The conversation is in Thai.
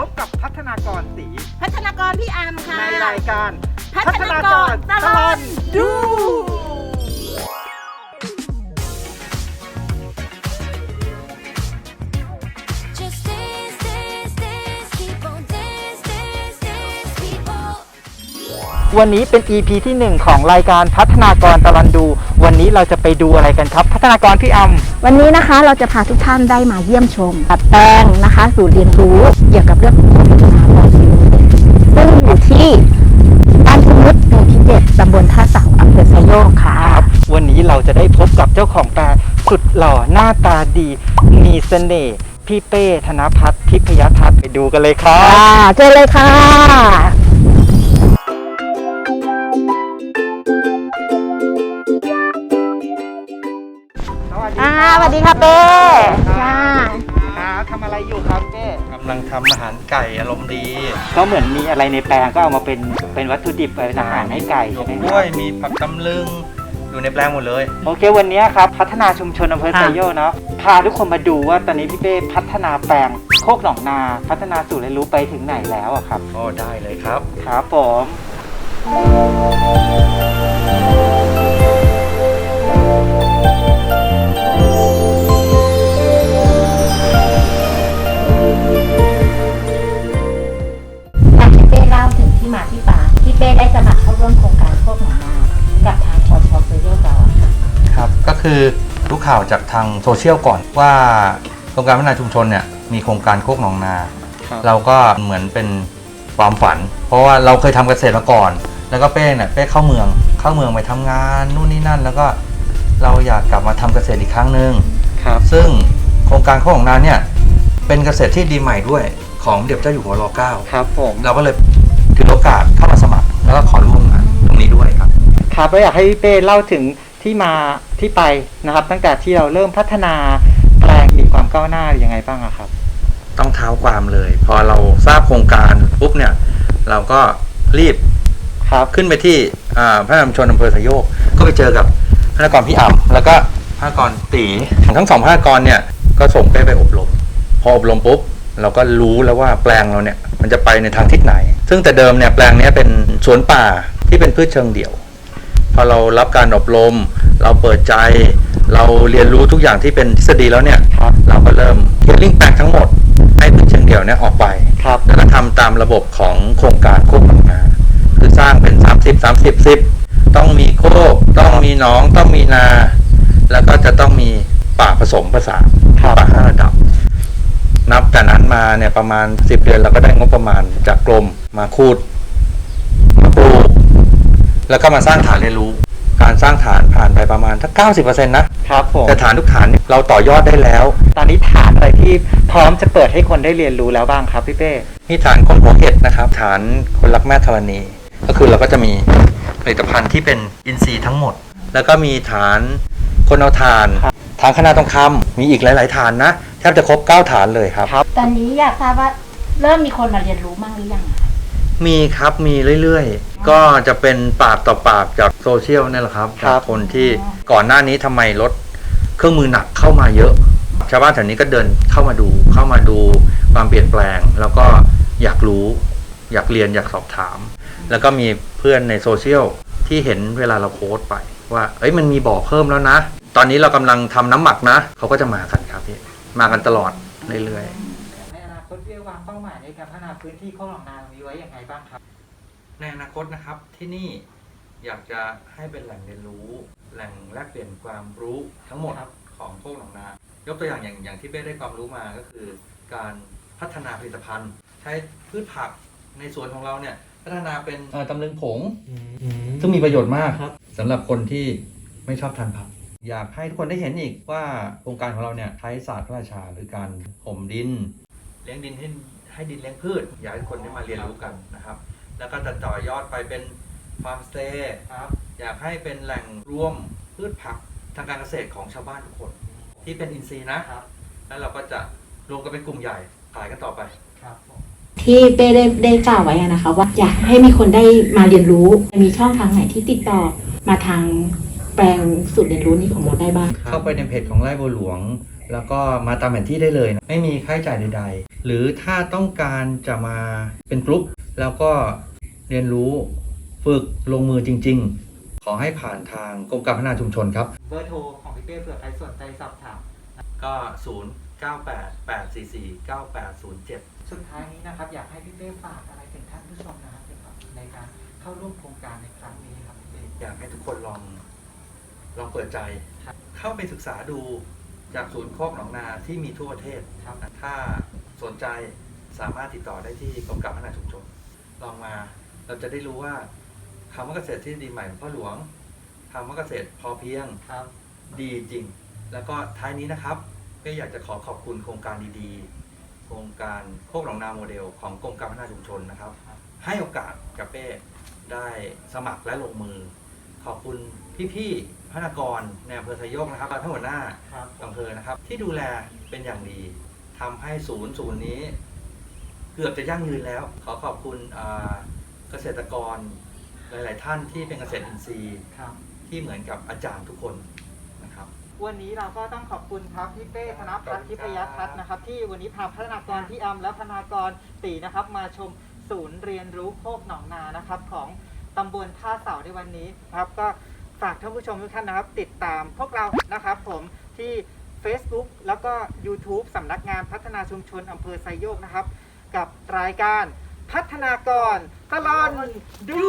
พบกับพัฒนากรสีพัฒนากรพี่อามค่ะในรายการพัฒนากรตลอดดู วันนี้เป็น EP ที่ 1 ของรายการพัฒนากรตลอดดู วันนี้เราจะไปดูอะไรกันครับ พัฒนากรพี่อัมวันนี้นะคะเราจะพาทุกท่านได้มาเยี่ยมชมตัดแปลงนะคะศูนย์เรียนรู้เกี่ยวกับเรื่องของการพัฒนาต่อชีวิตซึ่งอยู่ที่บ้านสมุทรหมู่ที่เจ็ดตำบลท่าเสาอำเภอไซโยกค่ะครับวันนี้เราจะได้พบกับเจ้าของแปลงสุดหล่อหน้าตาดี มีเสน่ห์พี่เป้ธนพัฒน์ทิพยทัศน์ไปดูกันเลยครัค่ะบเจอเลยค่ะ ดีค่ะเป้จ้าครับทำอะไรอยู่ครับเป้กำลังทำอาหารไก่อารมณ์ดี ก็เหมือนมีอะไรในแปลงก็เอามาเป็นเป็นวัตถุดิบเป็นอาหารให้ไก่ใช่ไหมคด้รัวบยมีผักตำลึงอยู่ในแปลงหมดเลย โอเควันนี้ครับ พัฒนาชุมชนอำเภอไซโยกเนาะพาทุกคนมาดูว่าตอนนี้พี่เป้พัฒนาแปลงโคกหนองนา พัฒนาสู่เรียนรู้ไปถึงไหนแล้วอะครับก็ได้เลยครับ ครับผม ครับก็คือรู้ข่าวจากทางโซเชียลก่อนว่าโครงการพัฒนาชุมชนเนี่ยมีโครงการโคกหนองนาเราก็เหมือนเป็นความฝัน เพราะว่าเราเคยทำเกษตรมาก่อน แล้วก็เป้เนี่ยเป้เข้าเมืองเข้าเมืองไปทำงานนู่นนี่นั่น แล้วก็เราอยากกลับมาทำเกษตรอีกครั้งหนึ่ง ครับซึ่งโครงการโคกหนองนาเนี่ยเป็นเกษตรที่ดีใหม่ด้วยของเด็จเจ้าอยู่หัวรอเก้า ครับผมเราก็เลยถือโอกาสเข้ามาสมัคร แล้วก็ขอร่วมงานตรงนี้ด้วยครับ ครับแล้วอยากให้พี่เป้เล่าถึง ที่มาที่ไปนะครับ ตั้งแต่ที่เราเริ่มพัฒนาแปลงมีความก้าวหน้ายังไงบ้างอะครับ ต้องเท้าความเลย พอเราทราบโครงการปุ๊บเนี่ย เราก็รีบครับขึ้นไปที่อ่าพระนามชนอำเภอสยโยก ก็ไปเจอกับพนักงานพี่อ่ำแล้วก็พนักงานตีทั้งสองพนักงานเนี่ยก็ส่งเป้ไปอบรม พออบรมปุ๊บเราก็รู้แล้วว่าแปลงเราเนี่ยมันจะไปในทางทิศไหน ซึ่งแต่เดิมเนี่ยแปลงเนี้ยเป็นสวนป่าที่เป็นพืชเชิงเดี่ยว พอเรารับการอบรม เราเปิดใจ เราเรียนรู้ทุกอย่างที่เป็นทฤษฎีแล้วเนี่ย ครับ เราก็เริ่มเคลียร์ลิงแปลงทั้งหมดให้พืชเชิงเดี่ยวเนี่ยออกไป ครับ แล้วก็ทำตามระบบของโครงการโคกหนองนาคือสร้างเป็น 30 30 10 ต้องมีโคกต้องมีหนองต้องมีนา แล้วก็จะต้องมีป่าผสมผสานครับ ป่าห้าระดับ นับแต่นั้นมาเนี่ยประมาณ 10 เดือนเราก็ได้งบประมาณจากกรมมาคูดมาปลูก แล้วก็มาสร้างฐานเรียนรู้ การสร้างฐานผ่านไปประมาณถ้า90%นะครับผมแต่ฐานทุกฐานเนี่ยเราต่อยอดได้แล้ว ตอนนี้ฐานอะไรที่พร้อมจะเปิดให้คนได้เรียนรู้แล้วบ้างครับพี่เป้มีฐานคนหัวเห็ดนะครับ ฐานคนรักแม่ธรณี ก็คือเราก็จะมีผลิตภัณฑ์ที่เป็นอินทรีย์ทั้งหมด แล้วก็มีฐานคนเอาฐานครับฐานคณะทองคำมีอีกหลาย ๆ ฐานนะแทบจะครบ9ฐานเลยครับครับ ตอนนี้อยากทราบว่าเริ่มมีคนมาเรียนรู้มั่งหรือยังอะคะมีครับมีเรื่อย ๆ ก็จะเป็นปากต่อปากจากโซเชียลนี่แหละครับครับจากคนที่ก่อนหน้านี้ทำไมรถเครื่องมือหนักเข้ามาเยอะ ชาวบ้านแถวนี้ก็เดินเข้ามาดูเข้ามาดูความเปลี่ยนแปลง แล้วก็อยากรู้ อยากเรียนอยากสอบถาม แล้วก็มีเพื่อนในโซเชียลที่เห็นเวลาเราโพสต์ไป ว่า เอ้ยมันมีบ่อเพิ่มแล้วนะ ตอนนี้เรากำลังทำน้ำหมักนะเขาก็จะมากันครับพี่มากันตลอดเรื่อยๆ ในอนาคตพี่วางเป้าหมายในการพัฒนาพื้นที่โคกหนองนาตรงนี้ไว้ยังไงบ้างครับ ในอนาคตนะครับที่นี่อยากจะให้เป็นแหล่งเรียนรู้ แหล่งแลกเปลี่ยนความรู้ทั้งหมดครับของโคกหนองนายกตัวอย่างอย่างอย่างที่เป้ได้ความรู้มาก็คือ การพัฒนาผลิตภัณฑ์ ใช้พืชผักในสวนของเราเนี่ยพัฒนาเป็นเอ่อตำลึงผง ซึ่งมีประโยชน์มากครับสำหรับคนที่ไม่ชอบทานผักอยากให้ทุกคนได้เห็นอีกว่าโครงการของเราเนี่ยใช้ศาสตร์พระราชาหรือการห่มดิน เลี้ยงดินให้ให้ดินเลี้ยงพืช อยากให้คนได้มาเรียนรู้กันนะครับ แล้วก็จะต่อยอดไปเป็นฟาร์มสเตย์ครับ อยากให้เป็นแหล่งรวมพืชผักทางการเกษตรของชาวบ้านทุกคน ที่เป็นอินทรีย์นะครับ แล้วเราก็จะรวมกันเป็นกลุ่มใหญ่ขายกันต่อไปครับผมที่เป้ได้ได้กล่าวไว้อะนะคะ ว่าอยากให้มีคนได้มาเรียนรู้มีช่องทางไหนที่ติดต่อมาทางแปลงสุดเรียนรู้นี้ของเราได้บ้าง เข้าไปในเพจของไร่บัวหลวง แล้วก็มาตามแผนที่ได้เลยนะไม่มีค่าใช้จ่ายใด ๆ หรือถ้าต้องการจะมาเป็นกลุ่มแล้วก็ เรียนรู้ฝึกลงมือจริง ๆ ขอให้ผ่านทางกรมการพัฒนาชุมชนครับ เบอร์โทรของพี่เป้เผื่อใครสนใจสอบถาม ก็ 0 9 8 8 4 4 9 8 0 7 สุดท้ายนี้นะครับ อยากให้พี่เป้ฝากอะไรถึงท่านผู้ชมนะครับเกี่ยวกับในการเข้าร่วมโครงการในครั้งนี้ครับพี่เป้อยากให้ทุกคนลองลองเปิดใจครับเข้าไปศึกษาดูจากศูนย์โคกหนองนาที่มีทั่วประเทศครับถ้าสนใจสามารถติดต่อได้ที่กรมการพัฒนาชุมชนลองมา เราจะได้รู้ว่าคำว่าเกษตรที่ดีใหม่ของพ่อหลวงคำว่าเกษตรพอเพียง ครับ ดีจริง แล้วก็ท้ายนี้นะครับ ก็อยากจะขอขอบคุณโครงการดีๆ โครงการโคกหนองนาโมเดล ของกรมการพัฒนาชุมชนนะครับ ครับ ให้โอกาสกับเป้ได้สมัครและลงมือ ขอบคุณพี่ๆพนักงานในอำเภอไซโยกนะครับและท่านหัวหน้า ครับอำเภอนะครับที่ดูแลเป็นอย่างดีทำให้ศูนย์ศูนย์นี้ เกือบจะยั่งยืนแล้ว ขอขอบคุณอ่า เกษตรกรหลาย ๆ ท่านที่เป็นเกษตรอินทรีย์ครับที่เหมือนกับอาจารย์ทุกคนนะครับ วันนี้เราก็ต้องขอบคุณครับพี่เป้ธนพัฒน์ทิพยทัศน์นะครับ ที่วันนี้พาพัฒนากรพี่อัมและพัฒนากรตีนะครับ มาชมศูนย์เรียนรู้โคกหนองนานะครับ ของตำบลท่าเสาในวันนี้นะครับก็ฝากท่านผู้ชมทุกท่านนะครับ ติดตามพวกเรานะครับ ผมที่ Facebook แล้วก็ YouTube สำนักงานพัฒนาชุมชนอำเภอไซโยกนะครับ กับรายการ พัฒนากรตลอดดู